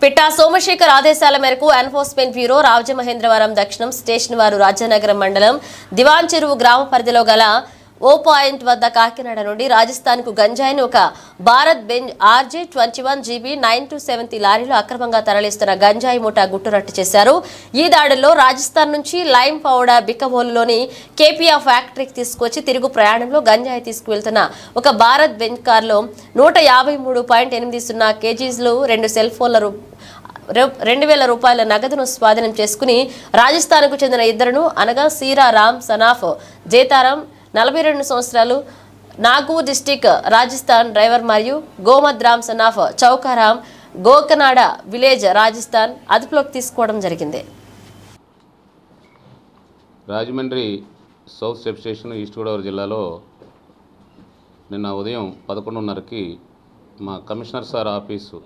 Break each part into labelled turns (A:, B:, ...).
A: పిట్టా సోమశేఖర్ ఆదేశాల మేరకు enforcement bureau Rajamahendravaram దక్షిణం స్టేషన్ వారు రాజానగరం మండలం దివాన్ చెరువు గ్రామ పరిధిలో గల ఓ పాయింట్ వద్ద కాకినాడ నుండి రాజస్థాన్కు గంజాయిని ఒక Bharat Benz RJ twenty one GB nine two seventy లారీలో అక్రమంగా తరలిస్తున్న గంజాయి ముఠా గుట్టురట్టు చేశారు. ఈ దాడుల్లో రాజస్థాన్ నుంచి లైమ్ పౌడ బిక్కబోలులోని కేపీఆర్ ఫ్యాక్టరీకి తీసుకొచ్చి తిరుగు ప్రయాణంలో గంజాయి తీసుకువెళ్తున్న ఒక భారత్ బెంజ్ కార్లో నూట యాభై మూడు పాయింట్ ఎనిమిది సున్నా కేజీస్లు రెండు సెల్ ఫోన్ల రూ- రెండు వేల రూపాయల నగదును స్వాధీనం చేసుకుని రాజస్థాన్కు చెందిన ఇద్దరును అనగా సీరా రామ్ సనాఫ్ జేతారాం నలభై రెండు సంవత్సరాలు నాగూర్ డిస్టిక్ రాజస్థాన్ డ్రైవర్ మరియు Gomad Ram son of Chaukaram Gokanada village Rajasthan అదుపులోకి తీసుకోవడం జరిగింది.
B: Rajahmundry south substation east Godavari జిల్లాలో నిన్న ఉదయం పదకొండున్నరకి మా కమిషనర్ సార్ ఆఫీసు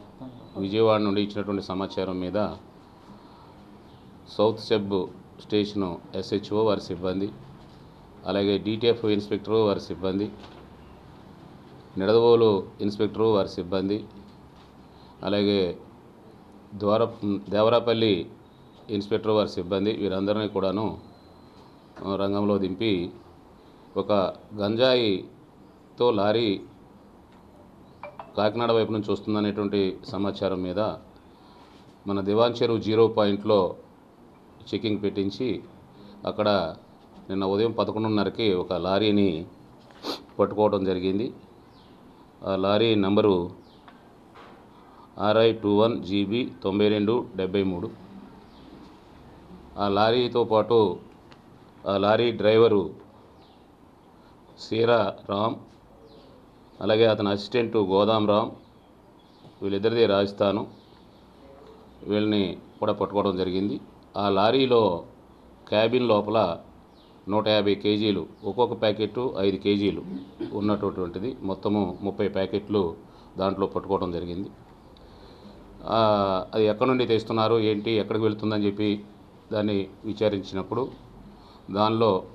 B: విజయవాడ నుండి ఇచ్చినటువంటి సమాచారం మీద సౌత్ సబ్ స్టేషను ఎస్హెచ్ఓ వారి సిబ్బంది అలాగే డిటిఎఫ్ ఇన్స్పెక్టరు వారి సిబ్బంది నిడదవోలు ఇన్స్పెక్టరు వారి సిబ్బంది అలాగే ద్వార దేవరాపల్లి ఇన్స్పెక్టర్ వారి సిబ్బంది వీరందరినీ కూడాను రంగంలో దింపి ఒక గంజాయితో లారీ కాకినాడ వైపు నుంచి వస్తుందనేటువంటి సమాచారం మీద మన దివాన్ చెరువు జీరో పాయింట్లో చెకింగ్ పెట్టించి అక్కడ నిన్న ఉదయం పదకొండున్నరకి ఒక లారీని పట్టుకోవడం జరిగింది. ఆ lorry number RI two one GB తొంభై రెండు డెబ్బై మూడు. ఆ లారీతో పాటు ఆ లారీ డ్రైవరు సీరా రామ్ అలాగే అతని అసిస్టెంట్ గోదాం రామ్ వీళ్ళిద్దరిది రాజస్థాను. వీళ్ళని కూడా పట్టుకోవడం జరిగింది. ఆ లారీలో క్యాబిన్ లోపల నూట యాభై కేజీలు ఒక్కొక్క ప్యాకెట్ ఐదు కేజీలు ఉన్నటువంటిది మొత్తము ముప్పై ప్యాకెట్లు దాంట్లో పట్టుకోవడం జరిగింది. అది ఎక్కడి నుండి తెస్తున్నారు ఏంటి ఎక్కడికి వెళుతుందని చెప్పి దాన్ని విచారించినప్పుడు దానిలో